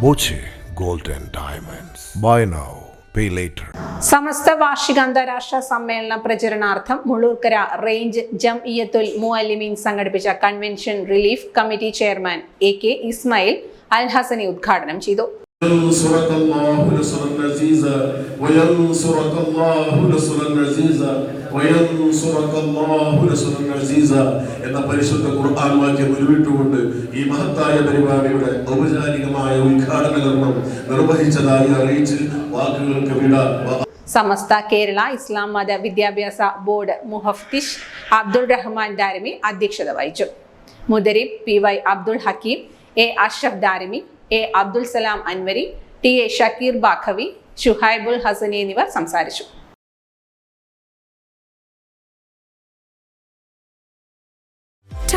Boche Gold and Diamonds. Buy now, pay later. സമസ്ത വാർഷിക അന്താരാഷ്ട്ര സമ്മേളന പ്രചരണാർത്ഥം മുള്ളൂർക്കര റേഞ്ച് ജംഇയത്തുൽ മുഅല്ലിമീൻ സംഘടിപ്പിച്ച convention relief committee chairman A K Ismail Al Hasani ഉദ്ഘാടനം ചെയ്തു ينصرك الله نصرا عزيزا وينصرك الله نصرا عزيزا وينصرك الله نصرا عزيزا എന്ന പരിശുദ്ധ ഖുർആൻ വാക്യം ഉരുവിട്ടുകൊണ്ട് ഈ മഹത്തായ പരിപാടിയുടെ ഔപചാരികമായ ഉദ്ഘാടന കർമ്മം നിർവഹിച്ചതായി അറിയിച്ച് വാക്കുകൾക്ക് വിട സമസ്ത കേരള ഇസ്ലാം മത വിദ്യാഭ്യാസ ബോർഡ് മുഹഫ്തിഷ് അബ്ദുൾ റഹ്മാൻ ദാരിമി അധ്യക്ഷത വഹിച്ചു. മുദരിബ് P Y Abdul Hakeem A Ashraf Darimi A Abdul Salam Anwari T A Shakeer Baqavi Shuhaibul Hasani എന്നിവർ സംസാരിച്ചു.